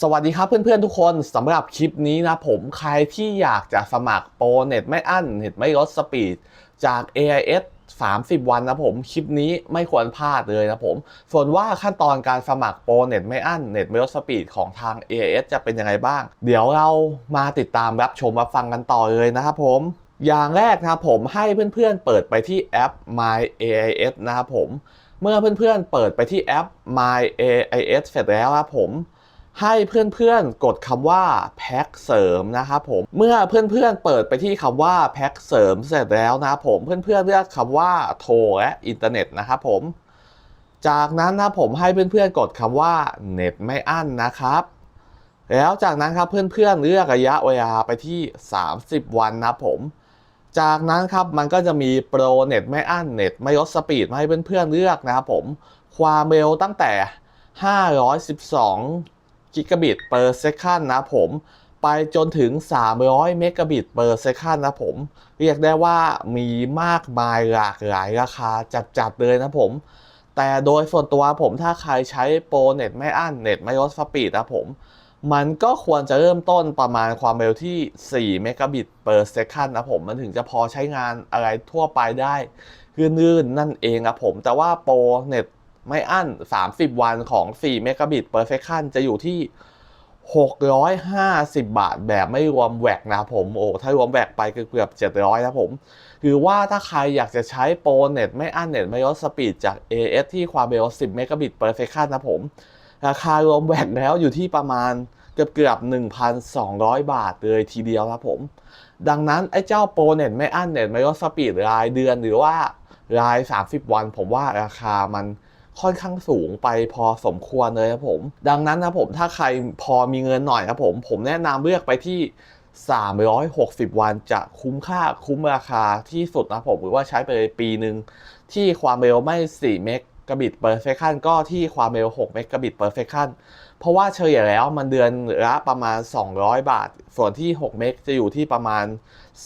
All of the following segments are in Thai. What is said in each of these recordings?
สวัสดีครับเพื่อนๆทุกคนสำหรับคลิปนี้นะผมใครที่อยากจะสมัครโปรเน็ตไม่อั้นเน็ตไม่ลดสปีดจาก AIS 30 วันนะผมคลิปนี้ไม่ควรพลาดเลยนะผมส่วนว่าขั้นตอนการสมัครโปรเน็ตไม่อั้นเน็ตไม่ลดสปีดของทาง AIS จะเป็นยังไงบ้าง เดี๋ยวเรามาติดตามรับชมรับฟังกันต่อเลยนะครับผมอย่างแรกนะครับผมให้เพื่อนๆเปิดไปที่แอป My AIS นะครับผมเมื่อเพื่อนๆเปิดไปที่แอป My AIS เสร็จแล้วครับผม ให้เพื่อนๆกดคำว่าแพ็คเสริมนะครับผมเมื่อเพื่อนๆเปิดไปที่คำว่าแพ็คเสริมเสร็จแล้วนะผมเพื่อนๆเลือกคำว่าโทรและอินเทอร์เน็ตนะครับผม จากนั้นนะผมให้เพื่อนๆกดคำว่าเน็ตไม่อั้นนะครับ แล้วจากนั้นครับเพื่อนๆเลือกระยะเวลาไปที่ 30 วันนะผมจากนั้นครับมันก็จะมีโปรเน็ตไม่อั้นเน็ตไม่ลดสปีดมาให้เพื่อนๆเลือกนะครับผม ความเร็วตั้งแต่ 512 กิกะบิต per second นะผม ไปจนถึง 300 เมกะบิต per second นะผม เรียกได้ว่ามีมากมายหลากหลายราคาจัดๆเลยนะผม แต่โดยส่วนตัวผมถ้าใครใช้โปรเน็ตไม่อั้นเน็ตไม่ลดสปีดนะผมมันก็ควรจะเริ่มต้นประมาณความเร็วที่ 4 เมกะบิต per second นะผม มันถึงจะพอใช้งานอะไรทั่วไปได้ลื่นๆนั่นเองครับผม แต่ว่าโปรเน็ต ไม่อั้น 30 วันของ 4 เมกะบิต per second จะอยู่ที่ 650 บาทแบบไม่รวมแวกนะผม โอ้ ถ้ารวมแวกไปเกือบ 700 นะผมหรือว่าถ้าใครอยากจะใช้โปรเน็ตไม่อั้นเน็ตไม่ลดสปีดจาก AS ที่ความเร็ว 10 เมกะบิต per second นะผม ราคารวมแวกแล้วอยู่ที่ประมาณเกือบเกือบ 1,200 บาทเลยทีเดียวครับผม ดังนั้นไอ้เจ้าโปรเน็ตไม่อั้นเน็ตไม่ลดสปีดรายเดือนหรือว่าราย 30 วัน ผมว่าราคามัน ค่อนข้างสูงไปพอสมควรเลยครับผม ดังนั้นนะผมถ้าใครพอมีเงินหน่อยครับผม ผมแนะนำเลือกไปที่ 360 วันจะคุ้มค่าคุ้มราคาที่สุดนะผมหรือว่าใช้ไปเลยปีหนึ่งที่ความเร็วไม่ 4 เมก กะบิต per second ก็ที่ความเร็ว6เมกะบิต per second เพราะว่าเฉลี่ยแล้วมันเดือนละประมาณ 200 บาท ส่วนที่ 6 เมกจะอยู่ที่ประมาณ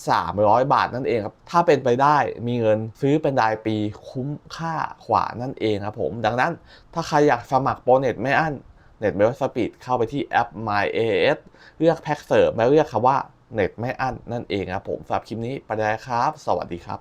300 บาทนั่นเองครับ ถ้าเป็นไปได้มีเงินซื้อเป็นรายปีคุ้มค่ากว่านั่นเองครับผม ดังนั้นถ้าใครอยากสมัครโปรเน็ตไม่อั้นเน็ตเมลสปีดเข้าไปที่แอป My AS เลือกแพ็กเสริมแล้วเลือกคำว่าเน็ตไม่อั้นนั่นเองครับผมสำหรับคลิปนี้ไปได้ครับ สวัสดีครับ